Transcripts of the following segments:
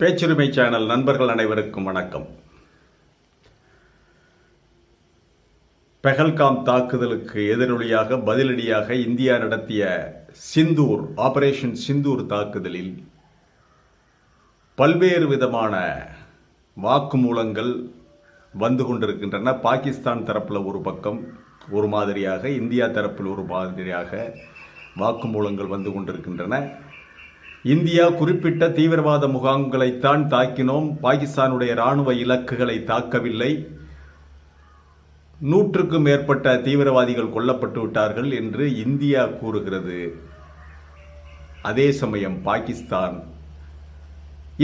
பேச்சுரிமை channel நண்பர்கள் அனைவருக்கும் வணக்கம். பெஹல்காம் தாக்குதலுக்கு எதிரொலியாக பதிலடியாக இந்தியா நடத்திய சிந்தூர் ஆபரேஷன் சிந்தூர் தாக்குதலில் பல்வேறு விதமான வாக்குமூலங்கள் வந்து கொண்டிருக்கின்றன. பாகிஸ்தான் தரப்பில் ஒரு பக்கம் ஒரு மாதிரியாக இந்தியா தரப்பில் ஒரு மாதிரியாக வாக்குமூலங்கள் வந்து கொண்டிருக்கின்றன. இந்தியா குறிப்பிட்ட தீவிரவாத முகாம்களைத்தான் தாக்கினோம். பாகிஸ்தானுடைய ராணுவ இலக்குகளை தாக்கவில்லை. நூற்றுக்கும் மேற்பட்ட தீவிரவாதிகள் கொல்லப்பட்டு விட்டார்கள் என்று இந்தியா கூறுகிறது. அதே சமயம் பாகிஸ்தான்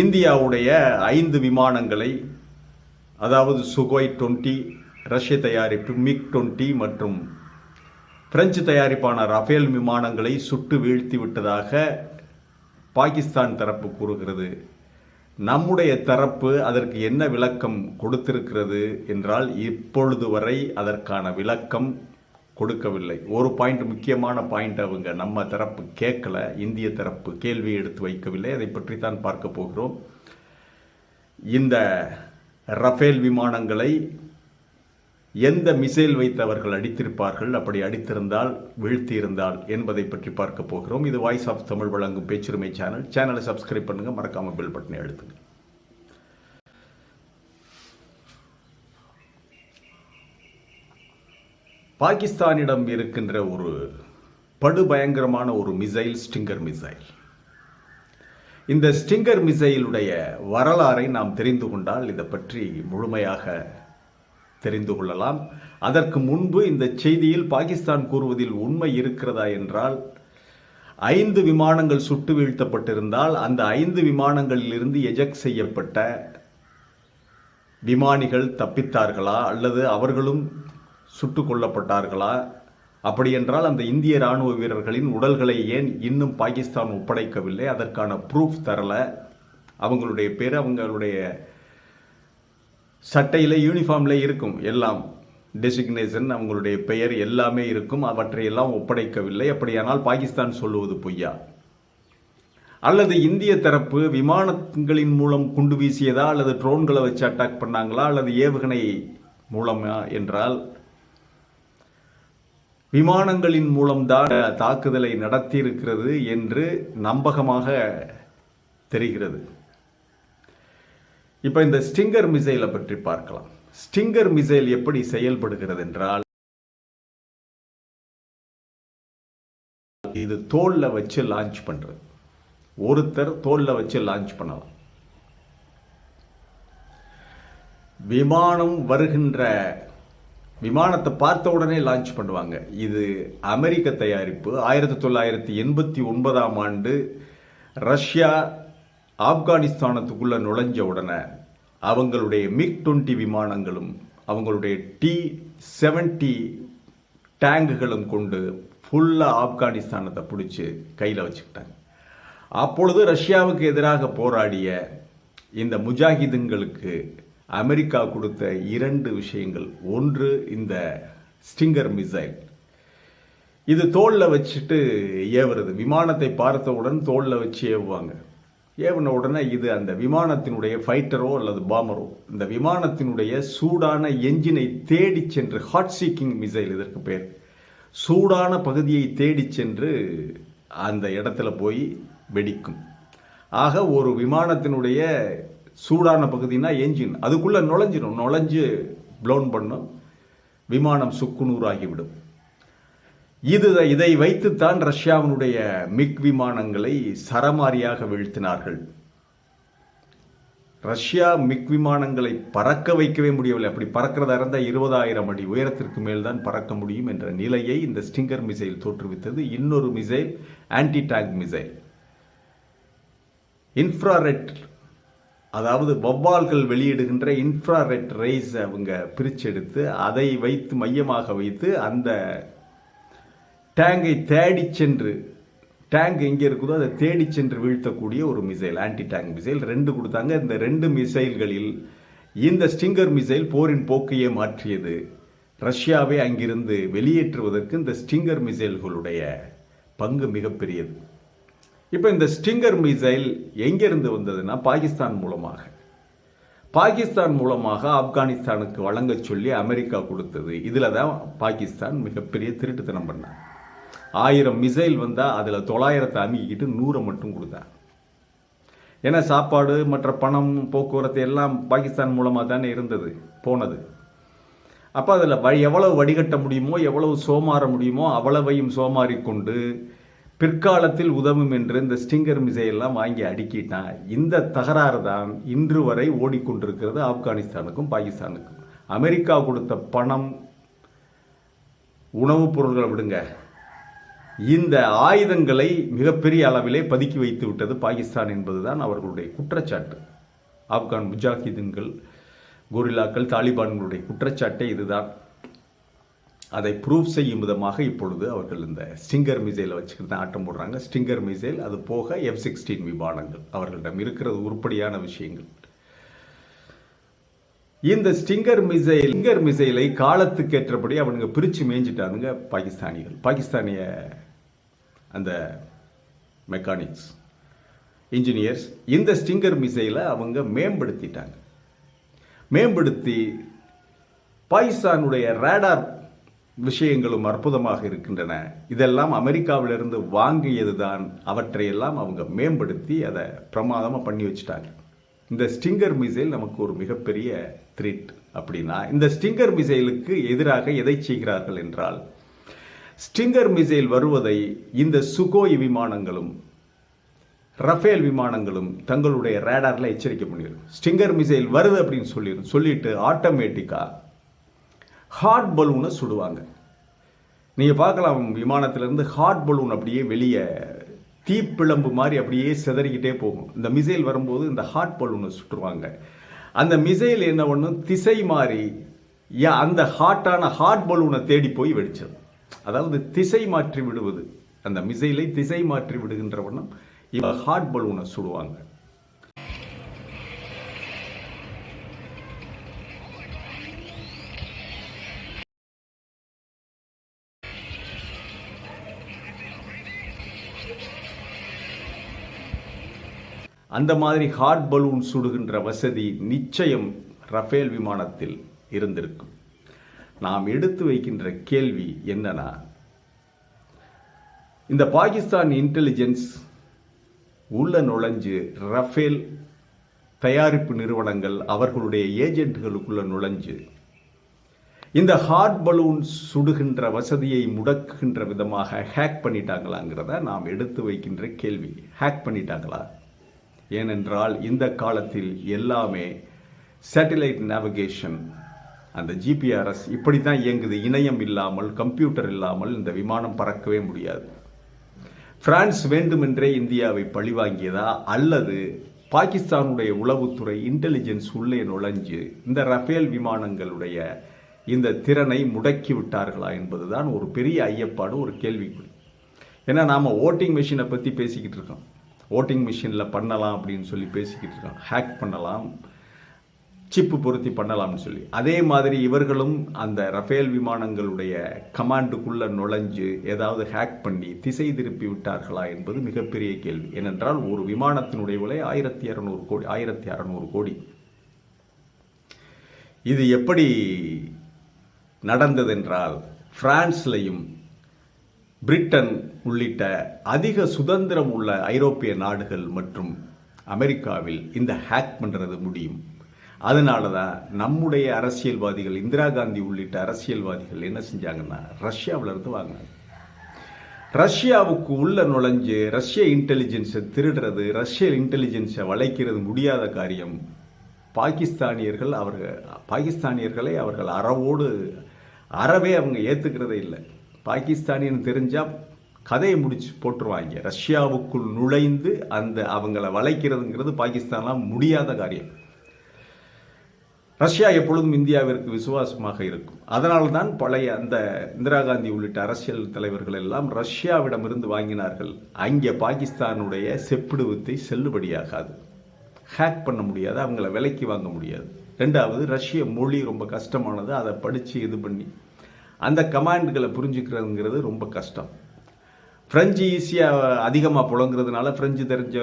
இந்தியாவுடைய ஐந்து விமானங்களை அதாவது சுகோய் டுவெண்ட்டி ரஷ்ய தயாரிப்பு மிக் டுவெண்ட்டி மற்றும் பிரெஞ்சு தயாரிப்பான ரஃபேல் விமானங்களை சுட்டு வீழ்த்தி விட்டதாக பாகிஸ்தான் தரப்பு கூறுகிறது நம்முடைய தரப்பு அதற்கு என்ன விளக்கம் கொடுத்திருக்கிறது? என்றால் இப்பொழுது வரை அதற்கான விளக்கம் கொடுக்கவில்லை. ஒரு பாயிண்ட் முக்கியமான பாயிண்ட் அவங்க நம்ம தரப்பு கேட்கல இந்திய தரப்பு கேள்வி எடுத்து வைக்கவில்லை. அதை பற்றி தான் பார்க்க போகிறோம். இந்த ரஃபேல் விமானங்களை எந்த மிசைல் வைத்து அவர்கள் அடித்திருப்பார்கள்? அப்படி அடித்திருந்தால் வீழ்த்தியிருந்தால் என்பதை பற்றி பார்க்க போகிறோம். இது வாய்ஸ் ஆஃப் தமிழ் வழங்கும் பேச்சுரிமை சேனல் சேனலை சப்ஸ்கிரைப் பண்ணுங்க. மறக்காம பெல் பட்டனை அழுத்துங்க. பாகிஸ்தானிடம் இருக்கின்ற ஒரு படுபயங்கரமான ஒரு மிசைல் ஸ்டிங்கர் மிசைல் இந்த ஸ்டிங்கர் மிசைலுடைய வரலாறை நாம் தெரிந்து கொண்டால் இதை பற்றி முழுமையாக தெரிந்து கொள்ளலாம். அதற்கு முன்பு இந்த செய்தியில் பாகிஸ்தான் கூறுவதில் உண்மை இருக்கிறதா என்றால் ஐந்து விமானங்கள் சுட்டு வீழ்த்தப்பட்டிருந்தால் அந்த ஐந்து விமானங்களிலிருந்து எஜெக்ட் செய்யப்பட்ட விமானிகள் தப்பித்தார்களா? அல்லது அவர்களும் சுட்டு கொல்லப்பட்டார்களா? அப்படியென்றால் அந்த இந்திய ராணுவ வீரர்களின் உடல்களை ஏன் இன்னும் பாகிஸ்தான் ஒப்படைக்கவில்லை? அதற்கான ப்ரூஃப் தரல. அவங்களுடைய பேர் அவங்களுடைய சட்டையில் யூனிஃபார்மில் இருக்கும். எல்லாம் டெசிக்னேஷன் அவங்களுடைய பெயர் எல்லாமே இருக்கும். அவற்றையெல்லாம் ஒப்படைக்கவில்லை. அப்படியானால் பாகிஸ்தான் சொல்லுவது பொய்யா? அல்லது இந்திய தரப்பு விமானங்களின் மூலம் குண்டு வீசியதா? அல்லது ட்ரோன்களை வச்சு அட்டாக் பண்ணாங்களா? அல்லது ஏவுகணை மூலமா என்றால் விமானங்களின் மூலம்தான் தாக்குதலை நடத்தியிருக்கிறது என்று நம்பகமாக தெரிகிறது. இப்போ இந்த ஸ்டிங்கர் மிசைலை பற்றி பார்க்கலாம். ஸ்டிங்கர் மிசைல் எப்படி செயல்படுகிறது என்றால் இது தோல்ல வச்சு லான்ச் பண்றது. ஒருத்தர் தோல்ல வச்சு லான்ச் பண்ணலாம். விமானம் வருகின்ற விமானத்தை பார்த்த உடனே லான்ச் பண்ணுவாங்க. இது அமெரிக்க தயாரிப்பு. ஆயிரத்தி தொள்ளாயிரத்தி எண்பத்தி ஒன்பதாம் ஆண்டு ரஷ்யா ஆப்கானிஸ்தானத்துக்குள்ளே நுழைஞ்ச உடனே அவங்களுடைய மிக் டுவெண்ட்டி விமானங்களும் அவங்களுடைய டி செவன்டி டேங்குகளும் கொண்டு ஃபுல்லாக ஆப்கானிஸ்தானத்தை பிடிச்சி கையில் வச்சுக்கிட்டாங்க. அப்பொழுது ரஷ்யாவுக்கு எதிராக போராடிய இந்த முஜாஹிதுங்களுக்கு அமெரிக்கா கொடுத்த இரண்டு விஷயங்கள். ஒன்று இந்த ஸ்டிங்கர் மிசைல். இது தோளில் வச்சுட்டு ஏவுறது. விமானத்தை பார்த்தவுடன் தோளில் வச்சு ஏவுவாங்க. ஏவின உடனே இது அந்த விமானத்தினுடைய ஃபைட்டரோ அல்லது பாமரோ இந்த விமானத்தினுடைய சூடான என்ஜினை தேடி சென்று ஹாட் சீக்கிங் மிசைல் இதற்கு பேர். சூடான பகுதியை தேடி சென்று அந்த இடத்துல போய் வெடிக்கும். ஆக ஒரு விமானத்தினுடைய சூடான பகுதினா என்ஜின் அதுக்குள்ளே நுழைஞ்சிடும் நுழைஞ்சு ப்ளோன் பண்ணும். விமானம் சுக்குநூறாகிவிடும் இது இதை வைத்துத்தான் ரஷ்யாவினுடைய மிக் விமானங்களை சரமாரியாக வீழ்த்தினார்கள். ரஷ்யா மிக் விமானங்களை பறக்க வைக்கவே முடியவில்லை. அப்படி பறக்கிறதா இருந்தால் இருபதாயிரம் அடி உயரத்திற்கு மேல் தான் பறக்க முடியும் என்ற நிலையை இந்த ஸ்டிங்கர் மிசைல் தோற்றுவித்தது. இன்னொரு missile anti tank missile infrared அதாவது வவ்வால்கள் வெளியிடுகின்ற இன்ஃப்ராரெட் ரேஸ் அவங்க பிரிச்செடுத்து அதை வைத்து மையமாக வைத்து அந்த டேங்கை தேடி சென்று டேங்க் எங்கே இருக்குதோ அதை தேடி சென்று வீழ்த்தக்கூடிய ஒரு மிசைல் ஆன்டி டேங்க் மிசைல் ரெண்டு கொடுத்தாங்க. இந்த ரெண்டு மிசைல்களில் இந்த ஸ்டிங்கர் மிசைல் போரின் போக்கையே மாற்றியது. ரஷ்யாவை அங்கிருந்து வெளியேற்றுவதற்கு இந்த ஸ்டிங்கர் மிசைல்களுடைய பங்கு மிகப்பெரியது. இப்போ இந்த ஸ்டிங்கர் மிசைல் எங்கிருந்து வந்ததுன்னா பாகிஸ்தான் மூலமாக. பாகிஸ்தான் மூலமாக ஆப்கானிஸ்தானுக்கு வழங்க சொல்லி அமெரிக்கா கொடுத்தது. இதில் தான் பாகிஸ்தான் மிகப்பெரிய திருட்டுத்தனம் பண்ணாங்க. ஆயிரம் மிசைல் வந்தால் அதில் தொள்ளாயிரத்தை அமுக்கிக்கிட்டு நூறை மட்டும் கொடுத்தாங்க ஏன்னா சாப்பாடு மற்ற பணம் போக்குவரத்து எல்லாம் பாகிஸ்தான் மூலமாக தானே இருந்தது போனது. அப்போ அதில் வ எவ்வளவு வடிகட்ட முடியுமோ எவ்வளவு சோமாற முடியுமோ அவ்வளவையும் சோமாறி கொண்டு பிற்காலத்தில் உதவும் என்று இந்த ஸ்டிங்கர் மிசையெல்லாம் வாங்கி அடுக்கிட்டான். இந்த தகராறு தான் இன்று வரை ஓடிக்கொண்டிருக்கிறது ஆப்கானிஸ்தானுக்கும் பாகிஸ்தானுக்கும். அமெரிக்கா கொடுத்த பணம் உணவுப் பொருட்களை விடுங்க. இந்த ஆயுதங்களை மிகப்பெரிய அளவிலே பதுக்கி வைத்து விட்டது பாகிஸ்தான் என்பதுதான் அவர்களுடைய குற்றச்சாட்டு. ஆப்கான் முஜாஹிதீன்கள் கொரில்லாக்கள் தாலிபான்களுடைய குற்றச்சாட்டே இதுதான். அதை ப்ரூவ் செய்யும் விதமாக இப்பொழுது அவர்கள் இந்த ஸ்டிங்கர் மிசைலை வச்சுக்கிட்டு தான் ஆட்டம் போடுறாங்க. ஸ்டிங்கர் மிசைல் அது போக எஃப் சிக்ஸ்டீன் விமானங்கள். அவர்களிடம் இருக்கிறது உருப்படியான விஷயங்கள். இந்த ஸ்டிங்கர் மிசைல் ஸ்டிங்கர் மிசைலை காலத்துக்கு ஏற்றபடி அவனுங்க பிரித்து மேய்ஞ்சிட்டானுங்க பாகிஸ்தானிகள். பாகிஸ்தானிய அந்த மெக்கானிக்ஸ் இன்ஜினியர்ஸ் இந்த ஸ்டிங்கர் மிசைலை அவங்க மேம்படுத்திட்டாங்க. மேம்படுத்தி பாகிஸ்தானுடைய ரேடார் விஷயங்களும் அற்புதமாக இருக்கின்றன. இதெல்லாம் அமெரிக்காவிலிருந்து வாங்கியது தான் அவற்றையெல்லாம் அவங்க மேம்படுத்தி அதை பிரமாதமாக பண்ணி வச்சுட்டாங்க. இந்த ஸ்டிங்கர் மிசைல் நமக்கு ஒரு மிகப்பெரிய த்ரிட் அப்படின்னா இந்த ஸ்டிங்கர் மிசைலுக்கு எதிராக எதை செய்கிறார்கள் என்றால் ஸ்டிங்கர் மிசைல் வருவதை இந்த சுகோய் விமானங்களும் ரஃபேல் விமானங்களும் தங்களுடைய ரேடாரில் எச்சரிக்கை பண்ணிடும் ஸ்டிங்கர் மிசைல் வருது அப்படின்னு சொல்லிடும் சொல்லிட்டு ஆட்டோமேட்டிக்காக ஹாட் பலூனை சுடுவாங்க. நீங்கள் பார்க்கலாம் விமானத்திலேருந்து ஹாட் பலூன் அப்படியே வெளியே தீப்பிழம்பு மாதிரி அப்படியே சிதறிக்கிட்டே போகும். இந்த மிசைல் வரும்போது இந்த ஹாட் பலூனை சுட்டுருவாங்க. அந்த மிசைல் என்ன பண்ணும்? திசை மாறி யா அந்த ஹாட்டான ஹாட் பலூனை தேடி போய் வெடிச்சது அதாவது திசை மாற்றி விடுவது. அந்த மிசைலை திசை மாற்றி விடுகின்ற வண்ணம் இப்போ ஹாட் பலூனை சுடுவாங்க. அந்த மாதிரி ஹாட் பலூன் சுடுகின்ற வசதி நிச்சயம் ரஃபேல் விமானத்தில் இருந்திருக்கும். நாம் எடுத்து வைக்கின்ற கேள்வி என்னன்னா இந்த பாகிஸ்தான் இன்டெலிஜென்ஸ் உள்ள நுழைஞ்சு ரஃபேல் தயாரிப்பு நிறுவனங்கள் அவர்களுடைய ஏஜென்ட்களுக்குள்ள நுழைஞ்சு இந்த ஹார்ட் பலூன் சுடுகின்ற வசதியை முடக்குகின்ற விதமாக ஹேக் பண்ணிட்டாங்களாங்கிறத நாம் எடுத்து வைக்கின்ற கேள்வி. ஹேக் பண்ணிட்டாங்களா? ஏனென்றால் இந்த காலத்தில் எல்லாமே சேட்டிலைட் நேவிகேஷன் அந்த ஜிபிஆர்எஸ் இப்படி தான் இயங்குது. இணையம் இல்லாமல் கம்ப்யூட்டர் இல்லாமல் இந்த விமானம் பறக்கவே முடியாது. பிரான்ஸ் வேண்டுமென்றே இந்தியாவை பழிவாங்கியதா? அல்லது பாகிஸ்தானுடைய உளவுத்துறை இன்டெலிஜென்ஸ் உள்ளே நுழைஞ்சு இந்த ரஃபேல் விமானங்களுடைய இந்த திறனை முடக்கி விட்டார்களா என்பதுதான் ஒரு பெரிய ஐயப்பாடு ஒரு கேள்விக்குறி. ஏன்னா நாம் ஓட்டிங் மிஷினை பற்றி பேசிக்கிட்டு இருக்கோம். ஓட்டிங் மிஷினில் பண்ணலாம் அப்படின்னு சொல்லி பேசிக்கிட்டு இருக்கோம். ஹேக் பண்ணலாம். சிப்பு பொருத்தி பண்ணலாம்னு சொல்லி. அதே மாதிரி இவர்களும் அந்த ரஃபேல் விமானங்களுடைய கமாண்டுக்குள்ள நுழைஞ்சு ஏதாவது ஹேக் பண்ணி திசை திருப்பி விட்டார்களா என்பது மிகப்பெரிய கேள்வி. ஏனென்றால் ஒரு விமானத்தினுடைய விலை ஆயிரத்தி இரநூறு கோடி ஆயிரத்தி அறநூறு கோடி. இது எப்படி நடந்ததென்றால் பிரான்ஸ்லையும் பிரிட்டன் உள்ளிட்ட அதிக சுதந்திரம் உள்ள ஐரோப்பிய நாடுகள் மற்றும் அமெரிக்காவில் இந்த ஹேக் பண்ணுறது முடியும். அதனால தான் நம்முடைய அரசியல்வாதிகள் இந்திரா காந்தி உள்ளிட்ட அரசியல்வாதிகள் என்ன செஞ்சாங்கன்னா ரஷ்யாவில் இருந்து வாங்கினாங்க. ரஷ்யாவுக்கு உள்ள நுழைஞ்சு ரஷ்ய இன்டெலிஜென்ஸை திருடுறது ரஷ்ய இன்டெலிஜென்ஸை வளைக்கிறது முடியாத காரியம் பாகிஸ்தானியர்கள் அவர்கள் பாகிஸ்தானியர்களை அவர்கள் அறவோடு அறவே அவங்க ஏற்றுக்கிறதே இல்லை. பாகிஸ்தானின்னு தெரிஞ்சால் கதையை முடிச்சு போட்டுருவாங்க. ரஷ்யாவுக்குள் நுழைந்து அந்த அவங்கள வளைக்கிறதுங்கிறது பாகிஸ்தான்லாம் முடியாத காரியம். ரஷ்யா எப்பொழுதும் இந்தியாவிற்கு விசுவாசமாக இருக்கும். அதனால்தான் தான் பழைய அந்த இந்திரா காந்தி உள்ளிட்ட அரசியல் தலைவர்கள் எல்லாம் ரஷ்யாவிடமிருந்து வாங்கினார்கள். அங்கே பாகிஸ்தானுடைய செப்பிடுவத்தை செல்லுபடியாகாது. ஹேக் பண்ண முடியாது அவங்கள விலைக்கு வாங்க முடியாது. ரெண்டாவது ரஷ்ய மொழி ரொம்ப கஷ்டமானது அதை படித்து இது பண்ணி. அந்த கமாண்டுகளை புரிஞ்சுக்கிறதுங்கிறது ரொம்ப கஷ்டம். ஃப்ரெஞ்சு ஈஸியாக அதிகமாக புழங்குறதுனால ஃப்ரெஞ்சு தெரிஞ்ச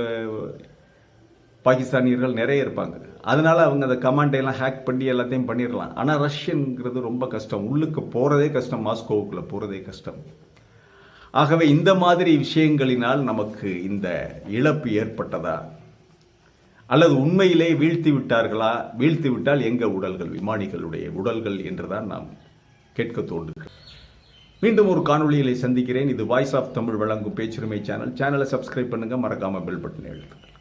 பாகிஸ்தானியர்கள் நிறைய இருப்பாங்க. அதனால அவங்க அந்த கமாண்டை எல்லாம் ஹேக் பண்ணி எல்லாத்தையும் பண்ணிடலாம். ஆனால் ரஷ்யனுங்கிறது ரொம்ப கஷ்டம். உள்ளுக்கு போகிறதே கஷ்டம். மாஸ்கோவுக்குள்ளே போகிறதே கஷ்டம். ஆகவே இந்த மாதிரி விஷயங்களினால் நமக்கு இந்த இழப்பு ஏற்பட்டதா? அல்லது உண்மையிலே வீழ்த்தி விட்டார்களா? வீழ்த்தி விட்டால் எங்கள் உடல்கள்? விமானிகளுடைய உடல்கள் என்றுதான் நாம் கேட்க தோன்றுகிறோம். மீண்டும் ஒரு காணொளியிலே சந்திக்கிறேன். இது வாய்ஸ் ஆஃப் தமிழ் வழங்கும் பேச்சுரிமை சேனல் சேனலை சப்ஸ்கிரைப் பண்ணுங்கள் மறக்காமல் பெல் பட்டன் எழுதுங்கள்